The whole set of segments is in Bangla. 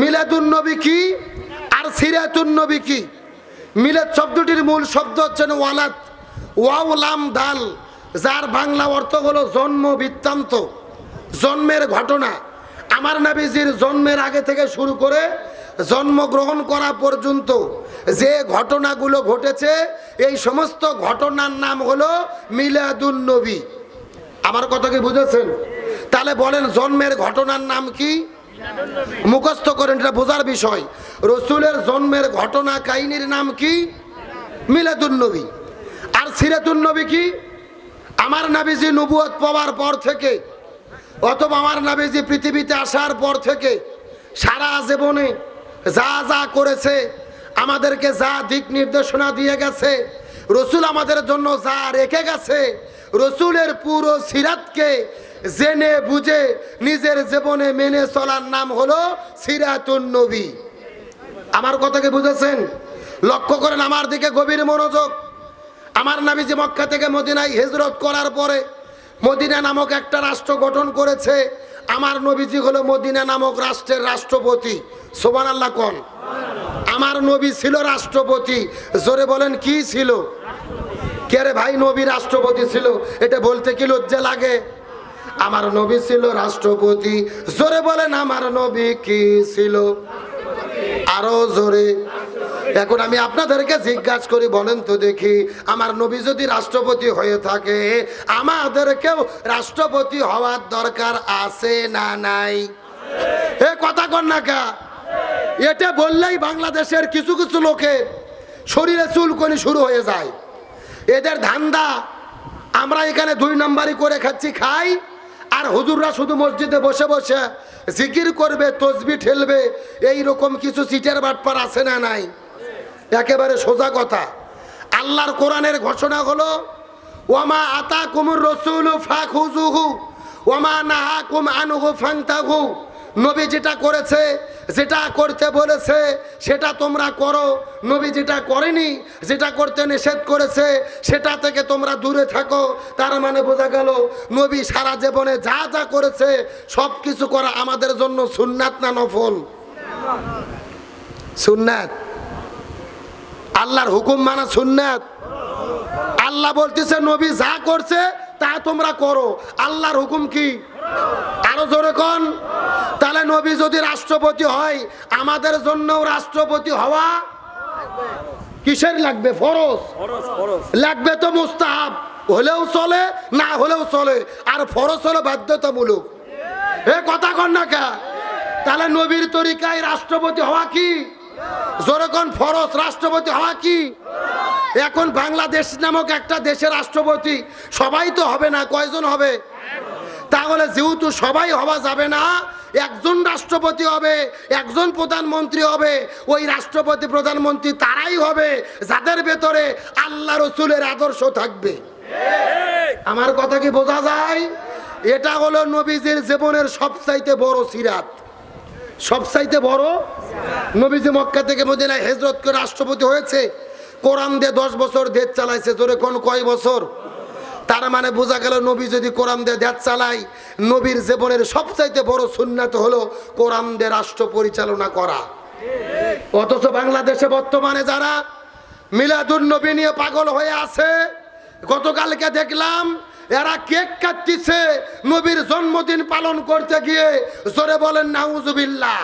মিলাদুন নবী কি আর সিরাতুন নবী কি? মিলাদ শব্দটির মূল শব্দ হচ্ছেন ওয়ালাত ওয়াও, লাম, দাল, যার বাংলা অর্থ হলো জন্ম, বৃত্তান্ত, জন্মের ঘটনা। আমার নাবিজির জন্মের আগে থেকে শুরু করে জন্মগ্রহণ করা পর্যন্ত যে ঘটনাগুলো ঘটেছে, এই সমস্ত ঘটনার নাম হলো মিলাদুন নবী। আমার কথা কি বুঝেছেন? তাহলে বলেন জন্মের ঘটনার নাম কি? মুখস্থ করেন, এটা বোঝার বিষয়। রসুলের জন্মের ঘটনা কাহিনীর নাম কি? মিলাদুন নবী আর সিরাতুন নবী কি? আমার নাবিজি নবুয়ত পাওয়ার পর থেকে, অথবা আমার নাবিজি পৃথিবীতে আসার পর থেকে, সারা জীবনে যা যা করেছে, আমাদেরকে যা দিক নির্দেশনা দিয়ে গেছে, রসুল আমাদের জন্য যা রেখে গেছে, রসুলের পুরো সিরাতকে জেনে বুঝে নিজের জীবনে মেনে চলার নাম হলো সিরাতুন নবী। আমার কথাকে বুঝেছেন? লক্ষ্য করেন আমার দিকে গভীর মনোযোগ। আমার নাবিজি মক্কা থেকে মদিনায় হিজরত করার পরে মদিনা নামক একটা রাষ্ট্র গঠন করেছে। আমার নবীজি হলো মদিনা নামক রাষ্ট্রের রাষ্ট্রপতি। সোবান আল্লাহ কন? আমার নবী ছিল রাষ্ট্রপতি। জোরে বলেন, কি ছিল? কে রে ভাই, নবী রাষ্ট্রপতি ছিল? এটা বলতে কি লজ্জা লাগে? আমার নবী ছিল রাষ্ট্রপতি। জোরে বলেন, আমার নবী কি ছিল? আরও জোরে। এখন আমি আপনাদেরকে জিজ্ঞাসা করি, বলেন তো দেখি, আমার নবী যদি রাষ্ট্রপতি হয়ে থাকে, আমাদেরকেও রাষ্ট্রপতি হওয়ার দরকার আছে না নাই? এ কথা কর না কা। এটা বললেই বাংলাদেশের কিছু কিছু লোকের শরীরে চুলকনি শুরু হয়ে যায়। এদের ধান্দা, আমরা এখানে দুই নাম্বারই করে খাচ্ছি, খাই। আর হুজুররা শুধু মসজিদে বসে বসে জিকির করবে, তসবি ঠেলবে এই রকম কিছু সিটের বাটপার আছে না নাই? একেবারে সোজা কথা। আল্লাহর কোরআনের ঘোষণা হলো ওমা আতা কুমুর রসুল ফাক ওমা নাহা কুম আনুহু ফাংতাহু নবী যেটা করেছে, যেটা করতে বলেছে, সেটা তোমরা করো। নবী যেটা করেনি, যেটা করতে নিষেধ করেছে, সেটা থেকে তোমরা দূরে থাকো। তার মানে বোঝা গেল, নবী সারা জীবনে যা যা করেছে সব কিছু করা আমাদের জন্য সুন্নাত না নফল? সুন্নাত। আল্লাহর হুকুম মানা সুন্নাত। আল্লাহ বলতেছে, নবী যা করছে, তা তোমরা করো। আল্লাহর হুকুম কি? আরও জোরে কন। তাহলে নবী যদি রাষ্ট্রপতি হয়, আমাদের জন্যও রাষ্ট্রপতি হওয়া কিসের লাগবে? ফরজ। লাগবে তো মুস্তাহাব। হলেও চলে, না হলেও চলে। আর ফরজ হলো বাধ্যতামূলক। এ কথা কন না কে? তাহলে নবীর তরিকায় রাষ্ট্রপতি হওয়া কি? যেরকম ফরজ রাষ্ট্রপতি হওয়া কি? এখন বাংলাদেশ নামক একটা দেশের রাষ্ট্রপতি, সবাই তো হবে না, কয়জন হবে? তাহলে যেহেতু সবাই হওয়া যাবে না, একজন রাষ্ট্রপতি হবে, একজন প্রধানমন্ত্রী হবে, ওই রাষ্ট্রপতি, প্রধানমন্ত্রী তারাই হবে, যাদের ভেতরে আল্লাহ রসুলের আদর্শ থাকবে। আমার কথা কি বোঝা যায়? এটা হলো নবীজির জীবনের সবচাইতে বড় সিরাত। সবচাইতে বড়? নবীজি মক্কা থেকে মদিনায় হেজরত করে রাষ্ট্রপতি হয়েছে। কোরআন দিয়ে দশ বছর দেশ চালাইছে তোরে কোন কয় বছর? তার মানে বোঝা গেল নবী যদি কোরআন দিয়ে দেশ চালায়, নবীর জীবনের সবচাইতে বড় সুন্নাত হলো কোরআন দিয়ে রাষ্ট্র পরিচালনা করা। অথচ বাংলাদেশে বর্তমানে যারা মিলাদুন নবী নিয়ে পাগল হয়ে আছে, গতকালকে দেখলাম এরা কেক কাটতিছে, নবীর জন্মদিন পালন করতে গিয়ে জোরে বলেন, নাউজুবিল্লাহ।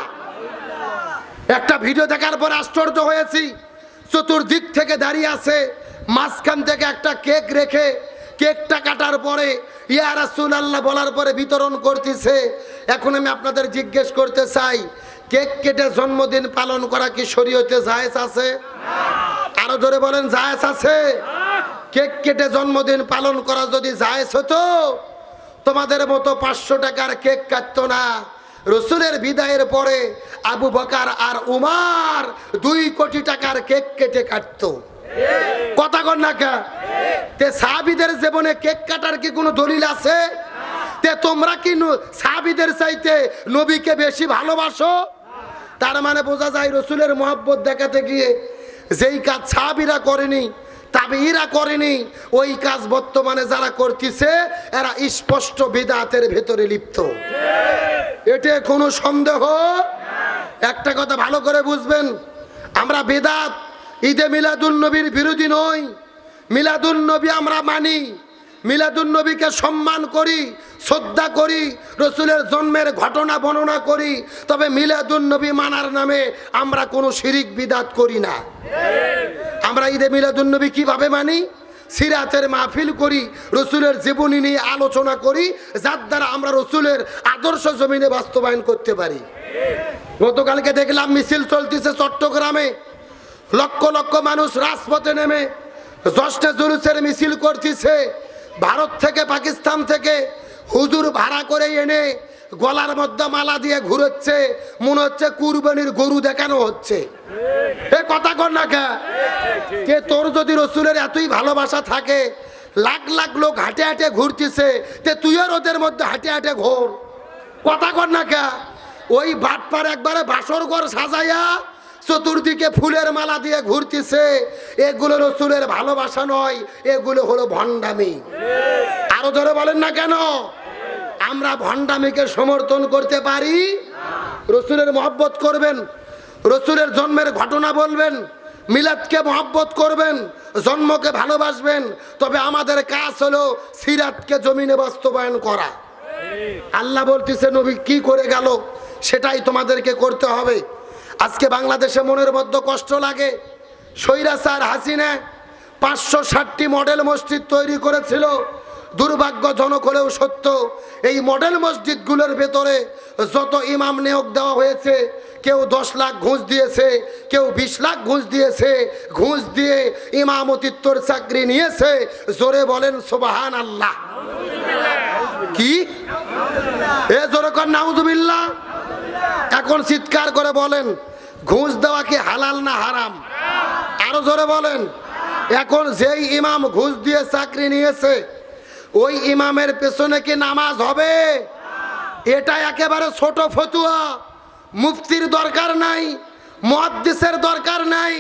একটা ভিডিও দেখার পর আশ্চর্য হয়েছি। চতুর্দিক থেকে দাঁড়িয়ে আছে। মাঝখান থেকে একটা কেক রেখে কেকটা কাটার পরে ইয়া রাসুল আল্লাহ বলার পরে বিতরণ করতেছে। এখন আমি আপনাদের জিজ্ঞেস করতে চাই, কেক কেটে জন্মদিন পালন করা কি শরীয়তে জায়েজ আছে? আরও জোরে বলেন, জায়েজ আছে? কেক কেটে জন্মদিন পালন করা যদি জায়েজ হতো, তোমাদের মতো পাঁচশো টাকার কেক কাটতো না। রসুলের বিদায়ের পরে আবু বকার আর উমার দুই কোটি টাকার কেক কেটে কাটতো। কথা কর না তে সাহাবিদের জীবনে কেক কাটার কি কোনো দলিল আছে? তে তোমরা কি সাহাবিদের চাইতে নবীকে বেশি ভালোবাসো? তার মানে বোঝা যায় রসুলের মহব্বত দেখাতে গিয়ে যেই কাজ সাহাবিরা করেনি তাবিরা করেনি। ওই কাজ বর্তমানে যারা করতেছে, এরা স্পষ্ট বেদাতের ভেতরে লিপ্ত। এতে কোনো সন্দেহ? একটা কথা ভালো করে বুঝবেন, আমরা বেদাত ঈদে মিলাদুল নবীর বিরোধী নই। মিলাদুল নবী আমরা মানি। মিলাদুল নবীকে সম্মান করি, শ্রদ্ধা করি, রসুলের জন্মের ঘটনা বর্ণনা করি, তবে মিলাদুল নবী মানার নামে আমরা কোনো শিরিক বিদাত করি না। আমরা ঈদে মিলাদুল নবী কীভাবে মানি? সিরাতের মাহফিল করি, রসুলের জীবনী নিয়ে আলোচনা করি, যার দ্বারা আমরা রসুলের আদর্শ জমিনে বাস্তবায়ন করতে পারি। গতকালকে দেখলাম মিছিল চলতেছে চট্টগ্রামে। লক্ষ লক্ষ মানুষ রাজপথে নেমে জশ্নে জুলুসের মিছিল করতেছে। ভারত থেকে, পাকিস্তান থেকে হুজুর ভাড়া করে এনে গলার মধ্যে মালা দিয়ে ঘুরোচ্ছে। মনে হচ্ছে কুরবানির গরু দেখানো হচ্ছে। এ কথা কর না কে? তোর যদি রসুলের এতই ভালোবাসা থাকে, লাখ লাখ লোক হাঁটে হাঁটে ঘুরতেছে, তে তুইও ওদের মধ্যে হাঁটে হাঁটে ঘোর। কথা কর না কে? ওই বাটপার একবারে বাসর ঘর সাজাইয়া চতুর্দিকে ফুলের মালা দিয়ে ঘুরতেছে। এগুলো রসুলের ভালোবাসা নয়, এগুলো হলো ভণ্ডামি। আরও ধরে বলেন না কেন? আমরা ভণ্ডামিকে সমর্থন করতে পারি? রসুলের মহব্বত করবেন, রসুলের জন্মের ঘটনা বলবেন, মিলাদকে মহব্বত করবেন, জন্মকে ভালোবাসবেন। তবে আমাদের কাজ হলো সিরাতকে জমিনে বাস্তবায়ন করা। আল্লাহ বলতেছে, নবী কি করে গেল? সেটাই তোমাদেরকে করতে হবে। আজকে বাংলাদেশে মনের মধ্যে কষ্ট লাগে। সৈরাসার হাসিনা পাঁচশো ষাটটি মডেল মসজিদ তৈরি করেছিল। দুর্ভাগ্যজনক হলেও সত্য, এই মডেল মসজিদগুলোর ভেতরে যত ইমাম নিয়োগ দেওয়া হয়েছে, কেউ দশ লাখ ঘুষ দিয়েছে, কেউ বিশ লাখ ঘুষ দিয়েছে, ঘুষ দিয়ে ইমাম ইমামতিত্বর চাকরি নিয়েছে, জোরে বলেন সোবাহান আল্লাহ কি? এ জোরে কর, নাউজুবিল্লাহ। এখন চিৎকার করে বলেন ঘুষ দেওয়া কি হালাল না হারাম? আরও জোরে বলেন। এখন যেই ইমাম ঘুষ দিয়ে চাকরি নিয়েছে, ওই ইমামের পেছনে কি নামাজ হবে? এটা একেবারে ছোট ফতুয়া। মুফতির দরকার নাই, মহাদ্দিসের দরকার নাই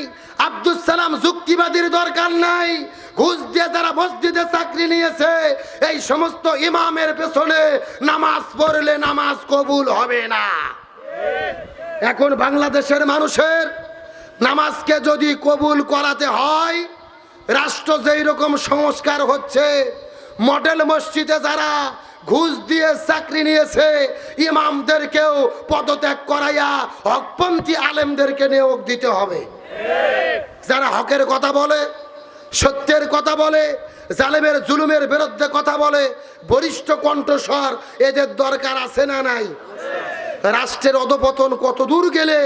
আব্দুল সালাম যুক্তিবাদীর দরকার নাই। ঘুষ দিয়ে যারা মসজিদে চাকরি নিয়েছে, এই সমস্ত ইমামের পেছনে নামাজ পড়লে নামাজ কবুল হবে না। এখন বাংলাদেশের মানুষের নামাজকে যদি কবুল করাতে হয়, রাষ্ট্র যেই রকম সংস্কার হচ্ছে, মডেল মসজিদে যারা ঘুষ দিয়ে চাকরি নিয়েছে, ইমামদেরকেও পদত্যাগ করাইয়া হকপন্থী আলেমদেরকে নিয়োগ দিতে হবে। যারা হকের কথা বলে, সত্যের কথা বলে, জালেমের জুলুমের বিরুদ্ধে কথা বলে, বরিষ্ঠ কণ্ঠস্বর এদের দরকার আছে না নাই? রাষ্ট্রের অধপতন কত দূর গেলে?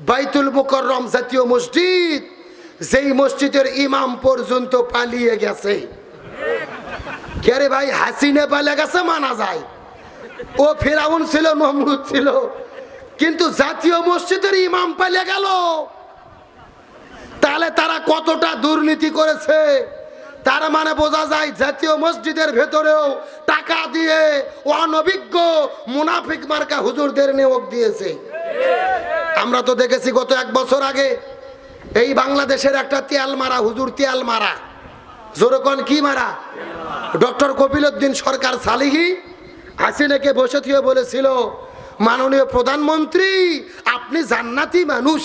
বাইতুল মুকররম জাতীয় মসজিদ, যেই মসজিদের ইমাম পর্যন্ত পালিয়ে গেছে। কে ভাই, হাসিনে পালিয়ে গেছে মানা যায়। ও ফেরাউন ছিল নমরুদ ছিল, কিন্তু জাতীয় মসজিদের ইমাম পালিয়ে গেল। তাহলে তারা কতটা দুর্নীতি করেছে? তার মানে বোঝা যায় জাতীয় মসজিদের ভেতরেও টাকা দিয়ে অনভিজ্ঞ মুনাফিক মার্কা হুজুরদের নিয়োগ দিয়েছে। আমরা তো দেখেছি গত এক বছর আগে এই বাংলাদেশের একটা তেল মারা, হুজুর তেল মারা। জোরকন কি মারা? ডক্টর কপিলউদ্দিন সরকার সালিহি হাসিনাকে বসে থিয়ে বলেছিল, মাননীয় প্রধানমন্ত্রী, আপনি জান্নাতি মানুষ।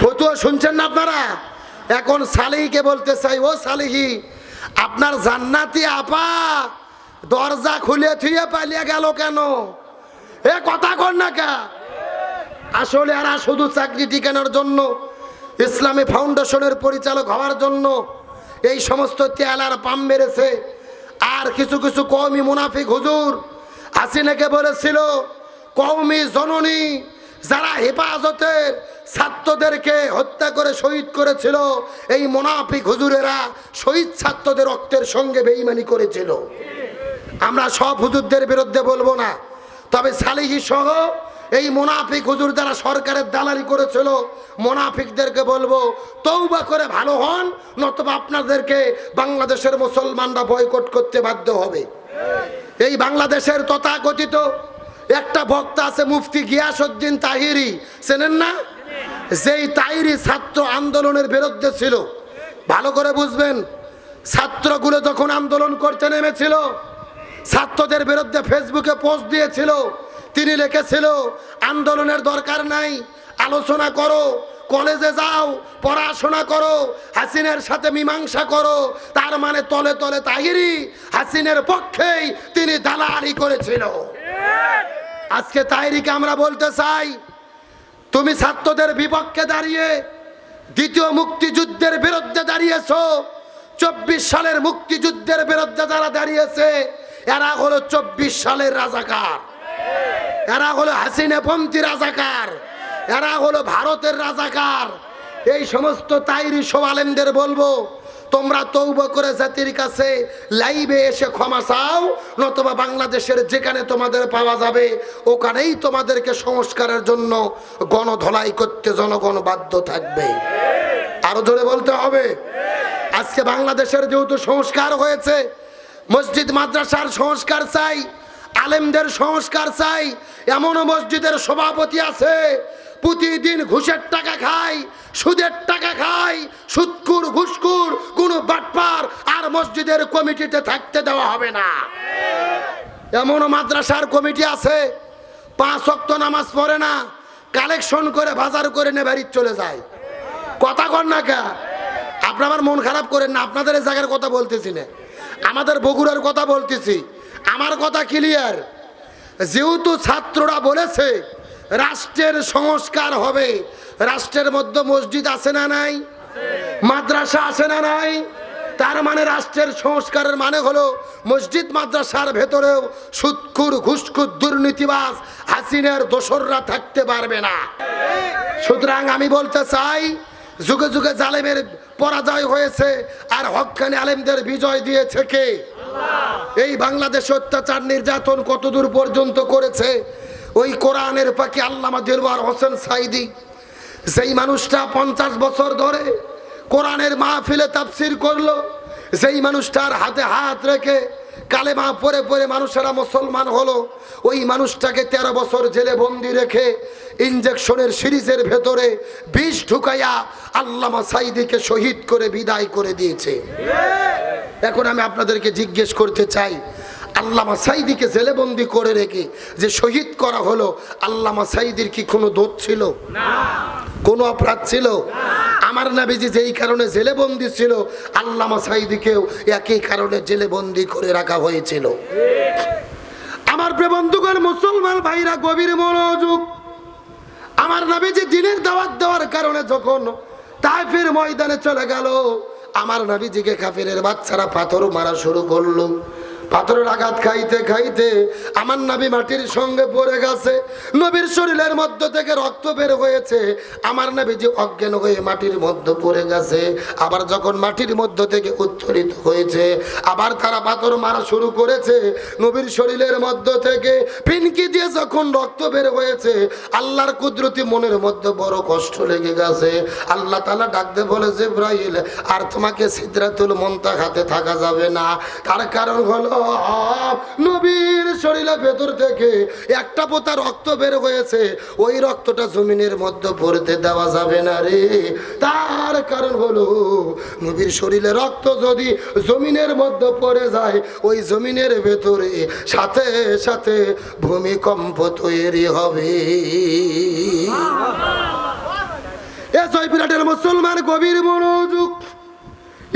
ফতুয়া শুনছেন না আপনারা? এখন সালিহিকে বলতে চাই, ও সালিহি, আপনার জান্নাতি আপা দরজা খুলে থুয়ে পালিয়ে গেল কেন? এ কথা কর না কে? আসলে এরা শুধু চাকরি টিকানোর জন্য, ইসলামী ফাউন্ডেশনের পরিচালক হওয়ার জন্য এই সমস্ত তেলার পাম মেরেছে। আর কিছু কিছু কওমি মুনাফিক হুজুর হাসিনাকে বলেছিল, কওমি জননী, যারা হেফাজতের ছাত্রদেরকে হত্যা করে শহীদ করেছিল। এই মোনাফিক হুজুরেরা শহীদ ছাত্রদের রক্তের সঙ্গে বেইমানি করেছিল। আমরা সব হুজুরদের বিরুদ্ধে বলব না। তবে সালিহি সহ এই মোনাফিক হুজুর যারা সরকারের দালালি করেছিল, মোনাফিকদেরকে বলব তৌবা করে ভালো হন, নতুবা আপনাদেরকে বাংলাদেশের মুসলমানরা বয়কট করতে বাধ্য হবে। এই বাংলাদেশের তথাকথিত একটা বক্তা আছে মুফতি গিয়াসউদ্দিন তাহিরি, চেনেন না? যেই তাহিরি ছাত্র আন্দোলনের বিরুদ্ধে ছিল, ভালো করে বুঝবেন, ছাত্রগুলো যখন আন্দোলন করতে নেমেছিল, ছাত্রদের বিরুদ্ধে ফেসবুকে পোস্ট দিয়েছিল, তিনি লিখেছিল, আন্দোলনের দরকার নাই, আলোচনা করো, কলেজে যাও, পড়াশোনা করো, হাসিনের সাথে মীমাংসা করো। তার মানে তলে তলে তাহিরি হাসিনের পক্ষেই তিনি দালালি করেছিল। আজকে তাহিরিকে আমরা বলতে চাই তুমি ছাত্রদের বিপক্ষে দাঁড়িয়ে দ্বিতীয় মুক্তিযুদ্ধের বিরুদ্ধে দাঁড়িয়েছ। চব্বিশ সালের মুক্তিযুদ্ধের বিরুদ্ধে যারা দাঁড়িয়েছে, এরা হলো চব্বিশ সালের রাজাকার। এরা হলো হাসিনাপন্থী রাজাকার। এরা হলো ভারতের রাজাকার। এই সমস্ত তাইরি সোয়ালেমদের বলব তোমরা তৌব করে জাতির কাছে লাইভে এসে ক্ষমা চাও, নতুবা বাংলাদেশের যেখানে তোমাদের পাওয়া যাবে, ওখানেই তোমাদেরকে সংস্কারের জন্য গণধলাই করতে জনগণ বাধ্য থাকবে। আরও জোরে বলতে হবে। আজকে বাংলাদেশের যেহেতু সংস্কার হয়েছে, মসজিদ মাদ্রাসার সংস্কার চাই, আলেমদের সংস্কার চাই, এমনও মসজিদের সভাপতি আছে, প্রতিদিন ঘুষের টাকা খায় সুদের টাকা খায় সুৎকুর ঘুষকুর কোনো বাটপার আর মসজিদের কমিটিতে থাকতে দেওয়া হবে না। এমনও মাদ্রাসার কমিটি আছে, পাঁচ অক্ত নামাজ পড়ে না, কালেকশন করে বাজার করে নে বাড়ির চলে যায়। কথা কর না কে? আপনার আমার মন খারাপ করেন না, আপনাদের এই জায়গার কথা বলতেছি না। আমাদের বগুড়ার কথা বলতেছি। আমার কথা ক্লিয়ার যেহেতু ছাত্ররা বলেছে রাষ্ট্রের সংস্কার হবে। রাষ্ট্রের মধ্যে মসজিদ আছে না নাই? মাদ্রাসা আছে না নাই? তার মানে রাষ্ট্রের সংস্কারের মানে হলো মসজিদ মাদ্রাসার ভেতরেও সুৎকুর ঘুষখুর দুর্নীতিবাস হাসিনের দোসররা থাকতে পারবে না। সুতরাং আমি বলতে চাই, যুগে যুগে জালেমের পরাজয় হয়েছে আর হকানি আলেমদের বিজয় দিয়েছে কে? এই বাংলাদেশ অত্যাচার, নির্যাতন কতদূর পর্যন্ত করেছে? ওই কোরআনের পাখি আল্লামা দিলওয়ার হোসেন সাইদি সেই মানুষটা পঞ্চাশ বছর ধরে কোরআনের মাহফিলে তাফসির করল সেই মানুষটার হাতে হাত রেখে কালেমা পরে পরে মানুষেরা মুসলমান হলো ওই মানুষটাকে তেরো বছর জেলে বন্দি রেখে ইঞ্জেকশনের সিরিজের ভেতরে বিষ ঢুকাইয়া আল্লামা সাইদিকে শহীদ করে বিদায় করে দিয়েছে। এখন আমি আপনাদেরকে জিজ্ঞেস করতে চাই আল্লামা সাইদিকে জেলেবন্দি করে রেখে যে শহীদ করা হলো, আল্লামা সাইদির কি কোনো দোষ ছিল? কোনো অপরাধ ছিল? আমার নাবিজি যেই কারণে জেলেবন্দি ছিল, আল্লামা সাইদিকেও একই কারণে জেলেবন্দি করে রাখা হয়েছিল। আমার প্রেবন্ধুগণ মুসলমান ভাইরা, গভীর মনোযোগ। আমার নাবিজি দিনের দাওয়াত দেওয়ার কারণে যখন তাইফের ময়দানে চলে গেল, আমার নাবিজিকে কাফিরের বাচ্চারা পাথর মারা শুরু করল। পাথরের আঘাত খাইতে খাইতে আমার নাবি মাটির সঙ্গে পড়ে গেছে। নবীর শরীরের মধ্য থেকে রক্ত বের হয়েছে। আমার নাবি যে অজ্ঞান হয়ে মাটির মধ্যে পড়ে গেছে, আবার যখন মাটির মধ্য থেকে উত্তোলিত হয়েছে, আবার তারা পাথর মারা শুরু করেছে। নবীর শরীরের মধ্য থেকে ফিনকি দিয়ে যখন রক্ত বের হয়েছে, আল্লাহর কুদরতি মনের মধ্যে বড় কষ্ট লেগে গেছে। আল্লাহ তালা ডাকতে বলেছে ইব্রাহিল আর তোমাকে সিদ্ধাতুল মন্তা হাতে থাকা যাবে না। তার কারণ হলো? নবীর শরীরের ভেতর থেকে একটা পোতা রক্ত বের হয়েছে। ওই রক্তটা জমিনের মধ্যে পড়তে দেওয়া যাবে না রে। তার কারণ হলো, নবীর শরীরে রক্ত যদি জমিনের মধ্যে পড়ে যায়, ওই জমিনের ভেতরে সাথে সাথে ভূমিকম্প তৈরি হবে। এ জয়পুরহাটের মুসলমান গভীর মনোযোগ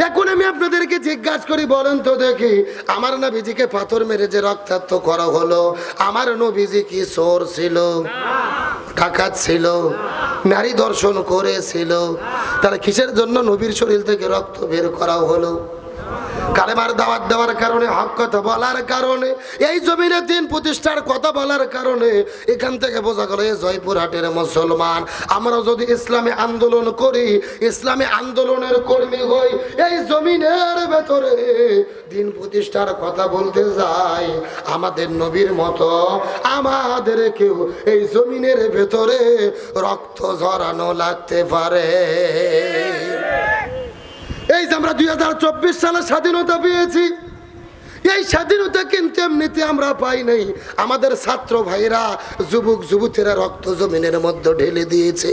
এখন আমি আপনাদেরকে জিজ্ঞাসা করি, বলেন তো দেখি, আমার নবীজিকে পাথর মেরে যে রক্তাক্ত করা হলো, আমার নবীজি কি সোর ছিল? ডাকাত ছিল? নারী দর্শন করেছিল? তাহলে কিসের জন্য নবীর শরীর থেকে রক্ত বের করা হলো? কালেমার দাওয়াত দেওয়ার কারণে, হক কথা বলার কারণে, এই জমিনে দিন প্রতিষ্ঠার কথা বলার কারণে এখান থেকে বোঝা গেল এই জয়পুরহাটের মুসলমান। আমরা যদি ইসলামী আন্দোলন করি, ইসলামী আন্দোলনের কর্মী হই, এই জমিনের ভেতরে দিন প্রতিষ্ঠার কথা বলতে যাই, আমাদের নবীর মতো আমাদের কেউ এই জমিনের ভেতরে রক্ত ঝরানো লাগতে পারে। এই যে আমরা দুই হাজার চব্বিশ সালে স্বাধীনতা পেয়েছি, এই স্বাধীনতা কিন্তু এমনিতে আমরা পাই নাই। আমাদের ছাত্র ভাইরা যুবক যুবতীরা রক্ত জমিনের মধ্যে ঢেলে দিয়েছে।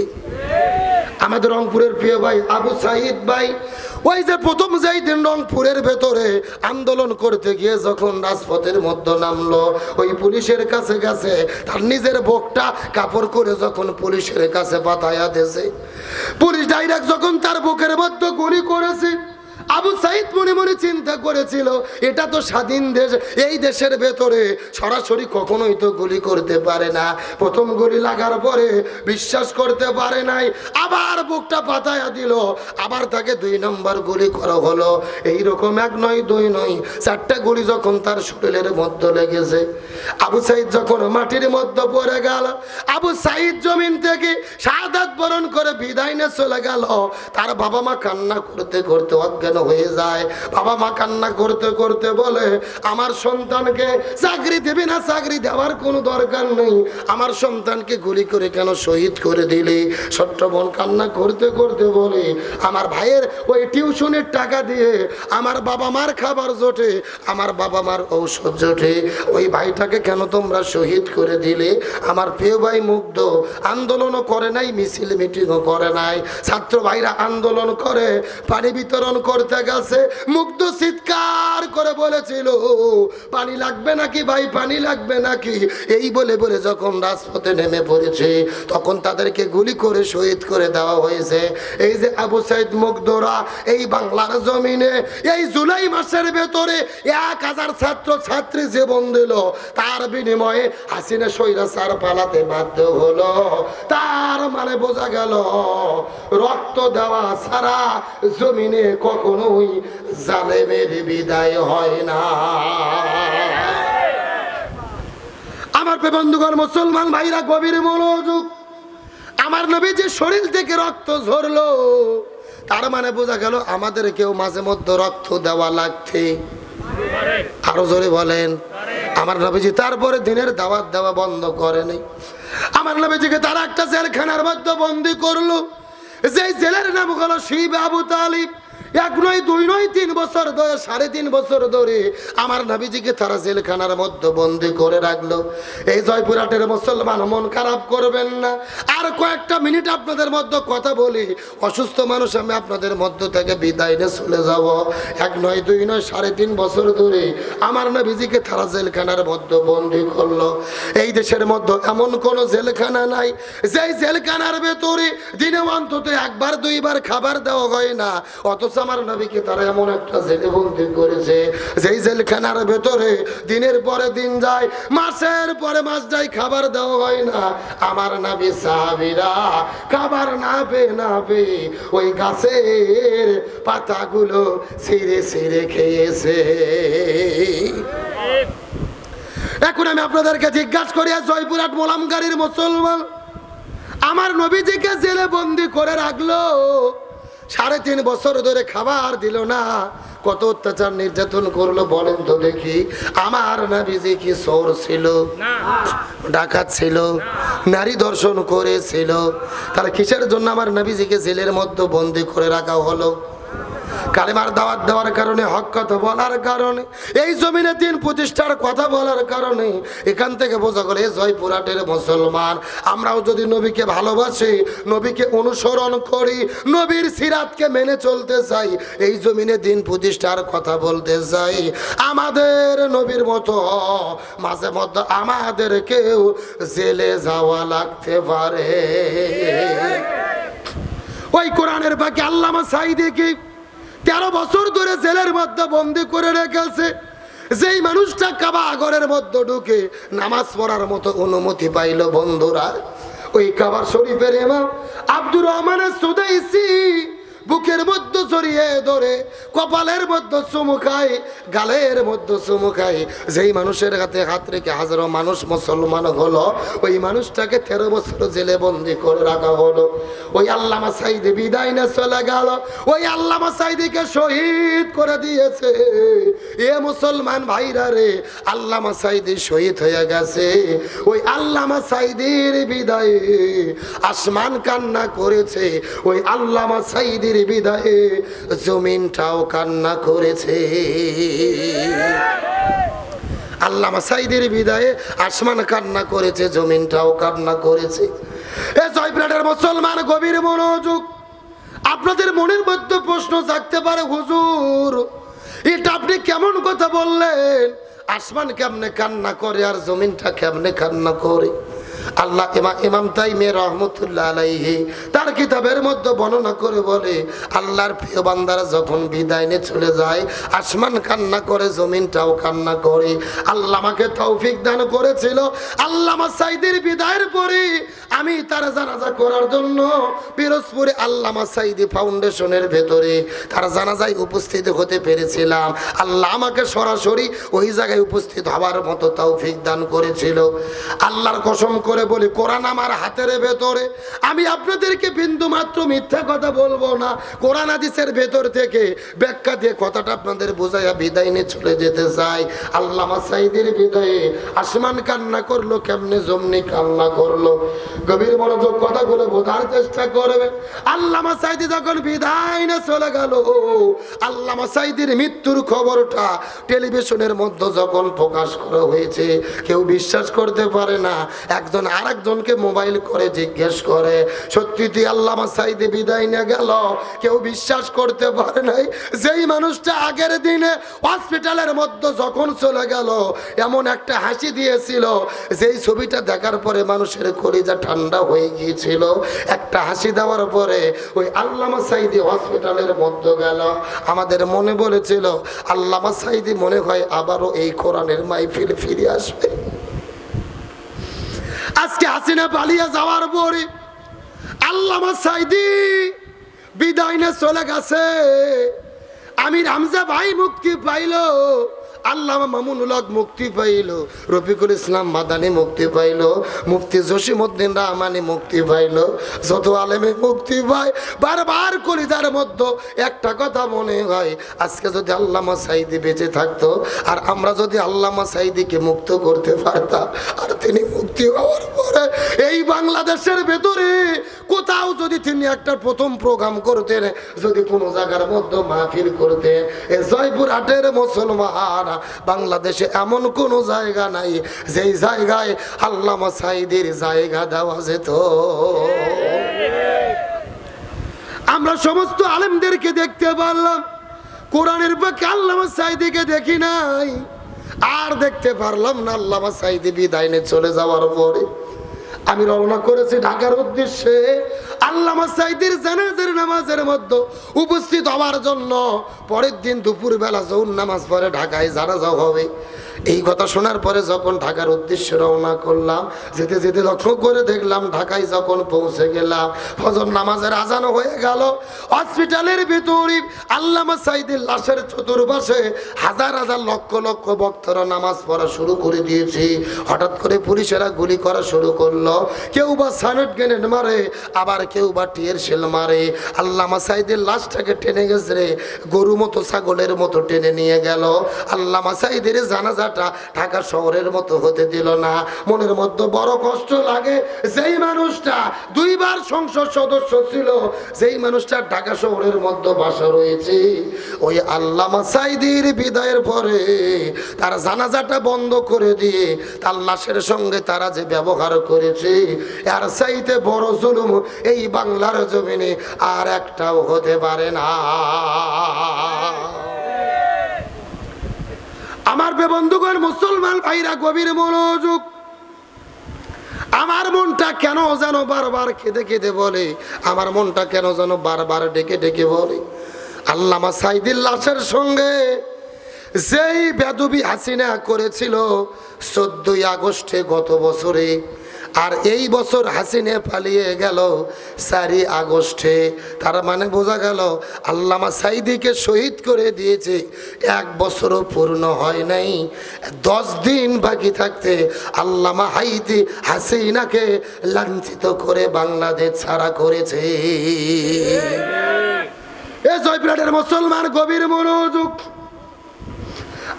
আমাদের রংপুরের প্রিয় ভাই আবু সাহিদ ভাই, ওই যে প্রথম যেই দিন রংপুরের ভেতরে আন্দোলন করতে গিয়ে যখন রাজপথের মধ্যে নামলো, ওই পুলিশের কাছে গেছে তার নিজের বুকটা কাপড় করে যখন পুলিশের কাছে বাতায়া দিয়েছে। পুলিশ ডাইরেক্ট যখন তার বুকের মধ্যে গুলি করেছে আবু সাইদ মনে মনে চিন্তা করেছিল, এটা তো স্বাধীন দেশ, এই দেশের ভেতরে সরাসরি কখনোই তো গুলি করতে পারে না। প্রথম গুলি লাগার পরে বিশ্বাস করতে পারে নাই, আবার বুকটা পাতায়া দিল, আবার তাকে দুই নম্বর গুলি করা হলো। এই রকম এক নয়, দুই নয়, চারটা গুলি যখন তার শরীরের মধ্যে লেগেছে। আবু সাইদ যখন মাটির মধ্যে পড়ে গেল, আবু সাইদ জমিন থেকে সাদাত বরণ করে বিদায় নিয়ে চলে গেল। তার বাবা মা কান্না করতে করতে অজ্ঞান হয়ে যায়। বাবা মা কান্না করতে করতে বলে, আমার সন্তানকে চাকরি দেবে না, চাকরি দেওয়ার কোনো দরকার নেই। আমার সন্তানকে গুলি করে কেন শহীদ করে দিলি? ছোট্ট বোন কান্না করতে করতে বলে, আমার ভাইয়ের ওই টিউশনের টাকা দিয়ে আমার বাবা মার খাবার জোটে, আমার বাবা মার ঔষধ জোটে। ওই ভাইটাকে কেন তোমরা শহীদ করে দিলে? আমার প্রিয় ভাই মুগ্ধ, আন্দোলনও করে নাই, মিছিল মিটিংও করে নাই। ছাত্র ভাইরা আন্দোলন করে পানি বিতরণ করতে গেছে? মুগ্ধ চিৎকার করে বলেছিল, পানি লাগবে নাকি ভাই? পানি লাগবে নাকি? এই বলে বলে যখন রাজপথে নেমে পড়েছে, তখন তাদেরকে গুলি করে শহীদ করে দেওয়া হয়েছে। এই যে আবু সাইদ মুগ্ধরা এই বাংলার জমিনে, এই জুলাই মাসের ভেতরে এক হাজার ছাত্র ছাত্রী জীবন দিল। তার বিনিময়ে হাসিনা সৈরা সার পালাতে বাধ্য হলো। তার মানে বোঝা গেল, রক্ত দেওয়া ছাড়া জমিনে কখনোই জালেমের বিদায় হয় না। আমার বন্ধুগণ, মুসলমান ভাইরা, গভীর মনোযোগ। আমার নবী যে শরীর থেকে রক্ত ঝরলো। তার মানে বোঝা গেল আমাদের কেউ মাঝে মধ্যে রক্ত দেওয়া লাগছে। আরও জোরে বলেন, আমার নবীজি তারপরে দিনের দাওয়াত দেওয়া বন্ধ করেনি। আমার নবীজিকে তারা একটা জেলখানার মধ্যে বন্দি করল। যে জেলের নাম হলো শিব আবু তালিব। এক নয়, দুই নয়, তিন বছর ধরে, সাড়ে তিন বছর ধরে আমার নবীজিকে তারা জেলখানার মধ্যে বন্দি করে রাখল। এই জয়পুরহাটের মুসলমান মন খারাপ করবেন না। আর কয়েকটা মিনিট আপনাদের মধ্যে কথা বলি। অসুস্থ মানুষ, আমি আপনাদের মধ্য থেকে বিদায় নিয়ে চলে যাব। এক নয়, দুই নয়, সাড়ে তিন বছর ধরে আমার নবীজিকে তারা জেলখানার মধ্যে বন্দি করল। এই দেশের মধ্যে এমন কোনো জেলখানা নাই, যেই জেলখানার ভেতরে দিনে অন্তত একবার, দুইবার খাবার দেওয়া হয় না। অথচ আমার নবীকে তারা এমন একটা জেলে বন্দি করেছে। যেই জেলখানার ভেতরে দিনের পরে দিন যায়, মাসের পরে মাস যায়, খাবার দেওয়া হয় না। আমার নাবি সাহাবিরা খাবার না পেয়ে না পেয়ে ওই গাছের পাতাগুলো ছিঁড়ে ছিঁড়ে খেয়েছে। এখন আমি আপনাদেরকে জিজ্ঞাসা করি জয়পুরহাট মোলামগাড়ির মুসলমান, আমার নবীজিকে জেলে বন্দি করে রাখল? সাড়ে তিন বছর ধরে খাবার দিল না। কত অত্যাচার নির্যাতন করল বলেন তো দেখি। আমার নাবিজি কি সোর ছিল? ডাকাত ছিল? নারী দর্শন করেছিল? তাহলে কিসের জন্য আমার নাবিজিকে জেলের মধ্যে বন্দি করে রাখা হলো? কালেমার দাওয়াত দেওয়ার কারণে, হক কথা বলার কারণে, এই জমিনে দিন প্রতিষ্ঠার কথা বলার কারণে, এখান থেকে বোঝা গেল এই জয়পুরহাটের মুসলমান। আমরাও যদি নবীকে ভালোবাসি, নবীকে অনুসরণ করি, নবীর সিরাতকে মেনে চলতে চাই, এই জমিনে দিন প্রতিষ্ঠার কথা বলতে চাই। আমাদের নবীর মতো, মাঝে মধ্যে আমাদেরকেও জেলে যাওয়া লাগতে পারে। ওই কোরআনের বাকি আল্লামা সাইদিকে তেরো বছর ধরে জেলের মধ্যে বন্দি করে রেখেছে। যেই মানুষটা কাবা আগরের মধ্যে ঢুকে নামাজ পড়ার মতো অনুমতি পাইল বন্ধুরা। ওই কাবার শরীফের এমন আব্দুর রহমানের সুদাইসি বুকের মধ্যে জড়িয়ে ধরে, কপালের মধ্যে চুমু খায়, গালের মধ্যে চুমু খায়। যেই মানুষের হাতে হাত রেখে হাজারো মানুষ মুসলমান হলো, ওই মানুষটাকে তেরো বছর জেলে বন্দি করে রাখা হলো। ওই আল্লামা সাইদি বিদায় না চলে গেল। ওই আল্লামা সাইদিকে শহীদ করে দিয়েছে। এ মুসলমান ভাইরা রে, আল্লামা সাইদি শহীদ হয়ে গেছে। ওই আল্লামা সাইদির বিদায়ে আসমান কান্না করেছে। ওই আল্লামা সাইদির বিদায়ে জমিনটাও কান্না করেছে। বিদায়ে আসমান কান্না করেছে, জমিনটাও কান্না করেছে। এ মুসলমান গভীর মনোযোগ। আপনাদের মনের মধ্যে প্রশ্ন থাকতে পারে, হুজুর, এটা আপনি কেমন কথা বললেন? আসমান কেমনে কান্না করে আর জমিনটা কেমনে কান্না করে? আল্লাহ ইমা, ইমাম তাইমে রহমতুল্লাহ আলাইহি তার কিতাবের মধ্যে বর্ণনা করে বলে, আল্লাহর প্রিয় বান্দারা যখন বিদায় নিয়ে চলে যায়, আসমান কান্না করে, জমিনটাও কান্না করে, আল্লাহ আমাকে তৌফিক দান করেছিল, আল্লামা সাইদের বিদায়ের পরে আমি তার জানাজা করার জন্য পিরোজপুরে আল্লামা সাইদি ফাউন্ডেশনের ভেতরে তার জানাজায় উপস্থিত হতে পেরেছিলাম। আল্লাহ আমাকে সরাসরি ওই জায়গায় উপস্থিত হওয়ার মতো তৌফিক দান করেছিল। আল্লাহর কসম করে বলি, কোরআন আমার হাতের ভেতরে। আমি আপনাদেরকে বিন্দু মাত্র মিথ্যা কথা বলব না। কোরআন হাদিসের ভেতর থেকে ব্যাখ্যা দিয়ে কথাটা আপনাদের বোঝাইয়া বিদায় নিয়ে চলে যেতে চাই। আল্লামা সাইদের বিদায়ে আসমান কান্না করল, কেমনে জমনি কান্না করল। গভীর মনোযোগ কথাগুলো বোঝার চেষ্টা করবে। আল্লামা সাইদি যখন বিদায় নিয়ে চলে গেল, আল্লামা সাইদির মৃত্যুর খবরটা টেলিভিশনের মধ্যে যখন প্রকাশ করা হয়েছে, কেউ বিশ্বাস করতে পারে না। একজন আরেকজনকে মোবাইল করে জিজ্ঞেস করে, সত্যি তুই আল্লামা সাইদি বিদায় নিয়ে গেল? কেউ বিশ্বাস করতে পারে নাই? যেই মানুষটা আগের দিনে হসপিটালের মধ্যে যখন চলে গেল, এমন একটা হাসি দিয়েছিল, যেই ছবিটা দেখার পরে মানুষের কলিজা ঠান্ডা হয়ে গিয়েছিল। একটা হাসি দেওয়ার পরে ওই আল্লামা সাইদি হসপিটালের মধ্যে গেল। আমাদের মনে বলেছিল, আল্লামা সাইদি মনে হয় আবারও এই কোরআনের মাইফিল ফিরে আসবে। আজকে হাসিনা পালিয়ে যাওয়ার পরে আল্লামা সাইদি বিদায় চলে গেছে। আমি রামজা ভাই মুক্তি পাইলো। আল্লাহ মামুনুল হক মুক্তি পাইল, রফিকুল ইসলাম মাদানি মুক্তি পাইল, মুফতি জসিমুদ্দিন রহমানি মুক্তি পাইল। যত আলেমে মুক্তি পায় বারবার কলিজার মধ্যে একটা কথা মনে হয়, আজকে যদি আল্লামা সাইদি বেঁচে থাকতো, আর আমরা যদি আল্লামা সাইদিকে মুক্ত করতে পারতাম, আর তিনি মুক্তি হওয়ার পরে এই বাংলাদেশের ভেতরে কোথাও যদি তিনি একটা প্রথম প্রোগ্রাম করতেন, যদি কোনো জায়গার মধ্যে মাহফিল করতেন, এ জয়পুর হাটের মুসলমান বাংলাদেশে এমন কোনো জায়গা নাই, যেই জায়গায় আল্লামা সাইদের জায়গা দেওয়া যেত। আমরা সমস্ত আলেমদেরকে দেখতে পারলাম, কোরআনের পক্ষে আল্লামা সাইদিকে দেখি নাই। আর দেখতে পারলাম না আল্লামা সাইদি বিদায় নিয়ে চলে যাওয়ার পরে। আমি রওনা করেছি ঢাকার উদ্দেশ্যে। আল্লামা সাইদির জানাজের নামাজের মধ্যে উপস্থিত হওয়ার জন্য পরের দিন দুপুর বেলা যৌন নামাজ পরে ঢাকায় জানাজা হবে। এই কথা শোনার পরে যখন ঢাকার উদ্দেশ্যে রওনা করলাম, যেতে যেতে লক্ষ্য করে দেখলাম ঢাকায় যখন পৌঁছে গেলাম, ফজর নামাজের আজানো হয়ে গেল। হসপিটালের ভিতরে আল্লামা সাইদের লাশের চতুর্পাশে হাজার হাজার লক্ষ লক্ষ ভক্তরা নামাজ পড়া শুরু করে দিয়েছে। হঠাৎ করে পুলিশেরা গুলি করা শুরু করল। কেউ বা সানেট গ্রেনেড মারে, আবার কেউ বা টিয়ের শেল মারে। আল্লামা সাইদের লাশটাকে টেনে গেছে গরু মতো ছাগলের মতো টেনে নিয়ে গেল। আল্লামা সাইদের জানাজাটা ঢাকা শহরের মতো হতে দিল না। মনের মধ্যে বড় কষ্ট লাগে। যেই মানুষটা দুইবার সংসদ সদস্য ছিল, যেই মানুষটা ঢাকা শহরের মধ্যে বাসা রয়েছে, ওই আল্লামা সাইদির বিদায়ের পরে তার জানাজাটা বন্ধ করে দিয়ে তার লাশের সঙ্গে তারা যে ব্যবহার করেছে আর চাইতে বড় জুলুম এই বাংলার জমিনে আর একটাও হতে পারে না। আমার বন্ধুগণ মুসলমান ভাইরা গভীর মনোযোগ। আমার মনটা কেন যেন বারবার খেতে খেতে বলে? আমার মনটা কেন যেন বারবার ডেকে ডেকে বলে? আল্লামা সাইদির লাশের সঙ্গে যেই বেদবি হাসিনা করেছিল, চোদ্দই আগস্টে গত বছরে আর এই বছর হাসিনে পালিয়ে গেল চারি আগস্টে। তার মানে বোঝা গেল আল্লামা সাইদিকে শহীদ করে দিয়েছে। এক বছরও পূর্ণ হয় নাই। দশ দিন বাকি থাকতে আল্লামা হাইদি হাসিনাকে লাঞ্ছিত করে বাংলাদেশ ছাড়া করেছে। এ জয়প্রাটের মুসলমান গভীর মনোযোগ।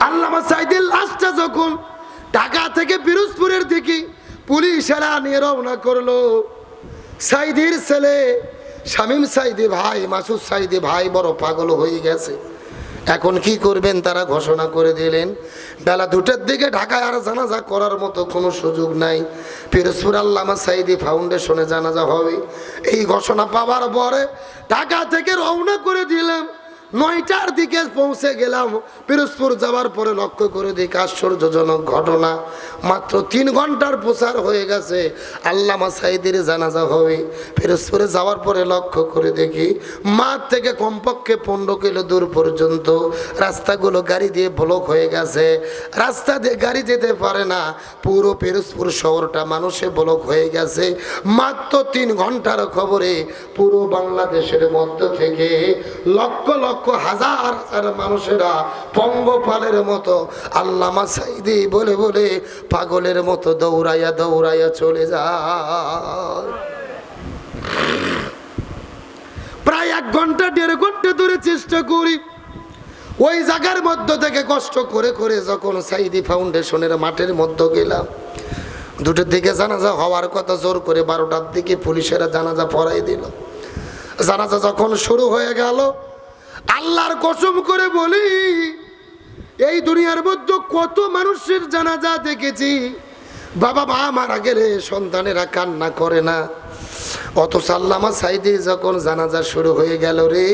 আল্লামা সাইদির লাশটা যখন ঢাকা থেকে পিরোজপুরের দিকে পুলিশেরা নিয়ে রওনা করল। সাইদির ছেলে, শামীম সাইদি ভাই, মাসুদ সাইদি ভাই বড় পাগল হয়ে গেছে। এখন কি করবেন তারা ঘোষণা করে দিলেন। বেলা দুটার দিকে ঢাকায় আর জানাজা করার মতো কোনো সুযোগ নাই। পিরোজপুর আল্লামা সাইদি ফাউন্ডেশনে জানাজা হবে। এই ঘোষণা পাওয়ার পরে ঢাকা থেকে রওনা করে দিলাম। নয়টার দিকে পৌঁছে গেলাম। পিরোজপুর যাওয়ার পরে লক্ষ্য করে দেখি আশ্চর্যজনক ঘটনা। মাত্র তিন ঘণ্টার প্রচার হয়ে গেছে। আল্লামা সাইদের জানাজা হবে। পিরোজপুরে যাওয়ার পরে লক্ষ্য করে দেখি মাঠ থেকে কমপক্ষে পনেরো কিলো দূর পর্যন্ত রাস্তাগুলো গাড়ি দিয়ে ব্লক হয়ে গেছে। রাস্তা দিয়ে গাড়ি যেতে পারে না। পুরো পিরোজপুর শহরটা মানুষে ব্লক হয়ে গেছে। মাত্র তিন ঘণ্টার খবরে পুরো বাংলাদেশের মধ্য থেকে লক্ষ লক্ষ হাজার হাজার মানুষেরা পঙ্গপালের মতো আল্লামা সাইদি বলে বলে পাগলের মতো দৌড়াইয়া দৌড়াইয়া চলে যায়। প্রায় এক ঘণ্টা, দেড় ঘণ্টা ধরে চেষ্টা করি। ওই জায়গার মধ্য থেকে কষ্ট করে করে যখন সাইদি ফাউন্ডেশনের মাঠের মধ্যে গেলাম দুটোর দিকে জানাজা হওয়ার কথা জোর করে বারোটার দিকে পুলিশেরা জানাজা পড়াই দিল। জানাজা যখন শুরু হয়ে গেল আল্লাহর কসম করে বলি, এই দুনিয়ার মধ্যে কত মানুষের জানাজা দেখেছি। বাবা মা মারা গেলে সন্তানেরা কান্না করে না। অত সাল্লামা সাইদি যখন জানাজা শুরু হয়ে গেল রে,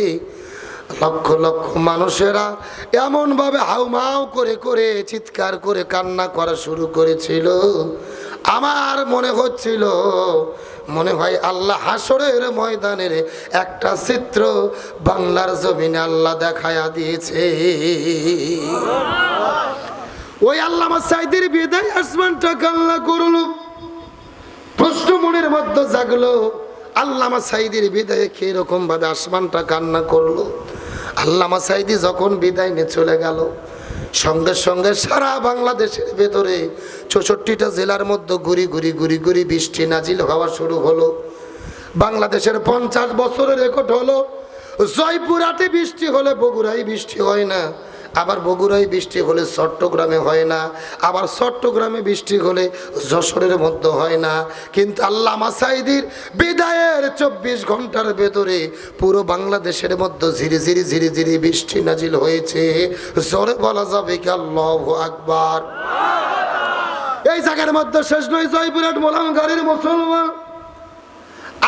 লক্ষ লক্ষ মানুষেরা এমনভাবে হাউমাউ করে করে, চিৎকার করে কান্না করা শুরু করেছিল। আমার মনে হচ্ছিল, মনে হয় আল্লাহ হাসরের ময়দানের একটা চিত্র বাংলার জমিনে আল্লাহ দেখায়া দিয়েছে। ওই আল্লামা সাইদের বিদায় আসমানটা কান্না করল। প্রশ্ন মনের মধ্যে জাগলো, আল্লামা সাইদির বিদায়ে কীরকম ভাবে আসমানটা কান্না করল? আল্লামা সাইদি যখন বিদায় নিয়ে চলে গেল সঙ্গে সঙ্গে সারা বাংলাদেশের ভেতরে চৌষট্টিটা জেলার মধ্যে ঘুরি ঘুরি ঘুরি ঘুরি বৃষ্টি নাজিল হওয়া শুরু হলো। বাংলাদেশের পঞ্চাশ বছরের রেকর্ড হলো জয়পুরাতে বৃষ্টি হলে বগুড়ায় বৃষ্টি হয় না। আবার বগুড়ায় বৃষ্টি হলে চট্টগ্রামে হয় না, আবার চট্টগ্রামে বৃষ্টি হলে যশোরের মধ্যে হয় না। কিন্তু আল্লাহ মাসাইদির বিদায়ের চব্বিশ ঘণ্টার ভেতরে পুরো বাংলাদেশের মধ্যে ঝিরি ঝিরি ঝিরি ঝিরি বৃষ্টি নাজিল হয়েছে। জোরে বলা যাবে কি আল্লাহ আকবার। এই জায়গার মধ্যে শেষ নয়, জয়পুরহাট মোলাম গাড়ির মুসলমান।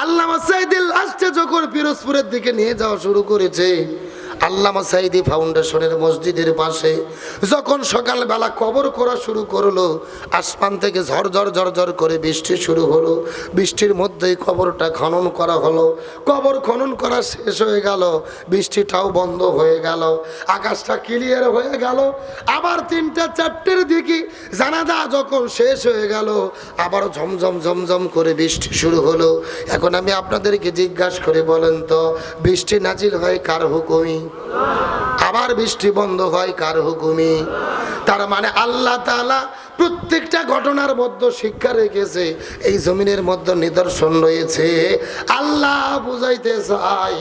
আল্লামা সাইদিল আসছে যখন পিরোজপুরের দিকে নিয়ে যাওয়া শুরু করেছে। আল্লামা সাইদি ফাউন্ডেশনের মসজিদের পাশে যখন সকালবেলা কবর করা শুরু করল, আসমান থেকে ঝরঝর ঝরঝর করে বৃষ্টি শুরু হলো। বৃষ্টির মধ্যেই কবরটা খনন করা হলো। কবর খনন করা শেষ হয়ে গেল। বৃষ্টিটাও বন্ধ হয়ে গেল। আকাশটা ক্লিয়ার হয়ে গেল। আবার তিনটা চারটের দিকে জানাজা যখন শেষ হয়ে গেল, আবার ঝমঝম ঝমঝম করে বৃষ্টি শুরু হলো। এখন আমি আপনাদেরকে জিজ্ঞাসা করে, বলেন তো, বৃষ্টি নাজিল হয় কার হুকুমি? আবার বৃষ্টি বন্ধ হয় কার হুকুমি? তার মানে আল্লাহ তাআলা প্রত্যেকটা ঘটনার মধ্যে শিক্ষা রেখেছে, এই জমিনের মধ্যে নিদর্শন রয়েছে। আল্লাহ বুঝাইতে চাই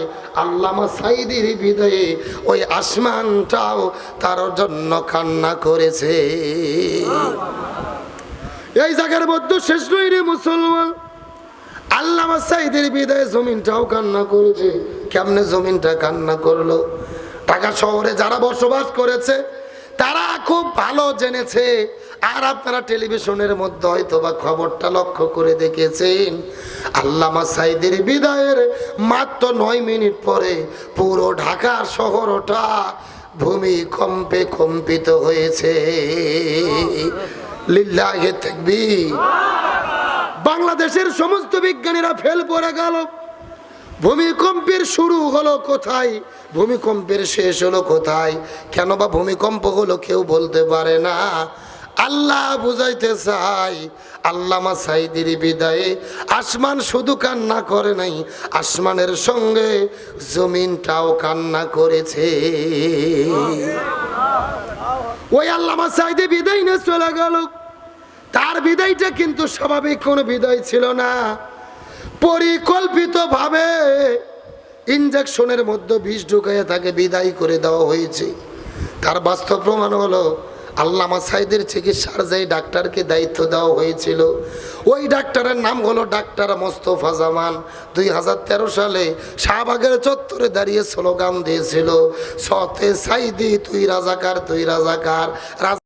সাইদির বিদয়ে ওই আসমানটাও তার জন্য কান্না করেছে। এই জায়গার মধ্যে শেষ নই রে মুসলমান। আল্লামা সাইদের বিদায় জমিনটাও কান্না করেছে। কেমনে জমিনটা কান্না করল? ঢাকা শহরে যারা বসবাস করেছে, তারা খুব ভালো জেনেছে। আর আপনারা টেলিভিশনের মধ্যে হয়তো বা খবরটা লক্ষ্য করে দেখেছেন, আল্লামা সাইদের বিদায়ের মাত্র নয় মিনিট পরে পুরো ঢাকা শহরটা ভূমিকম্পে কম্পিত হয়েছে। লিল্লাহে তাকবীর। বাংলাদেশের সমস্ত বিজ্ঞানীরা ফেল পড়ে গেল। ভূমিকম্পের শুরু হলো কোথায়? ভূমিকম্পের শেষ হলো কোথায়? কেন বা ভূমিকম্প হলো কেউ বলতে পারে না। আল্লাহ বুঝাইতে চাই আল্লামা সাইদির বিদায়ে আসমান শুধু কান্না করে নাই আসমানের সঙ্গে জমিনটাও কান্না করেছে। ওই আল্লামা সাইদি বিদায় নিয়ে চলে গেল। তার বিদায়টা কিন্তু স্বাভাবিক, কোনো বিদায় ছিল না। পরিকল্পিতভাবে ইঞ্জেকশনের মধ্যে বিষ ঢুকাইয়া তাকে বিদায় করে দেওয়া হয়েছে। তার বাস্তব প্রমাণ হলো, আল্লামা সাইদের চিকিৎসার যে ডাক্তারকে দায়িত্ব দেওয়া হয়েছিল, ওই ডাক্তারের নাম হলো ডাক্তার মোস্তফা জামান। দুই হাজার তেরো সালে শাহবাগের চত্বরে দাঁড়িয়ে স্লোগান দিয়েছিল, সতে সাইদি, তুই রাজাকার তুই রাজাকার। রাজা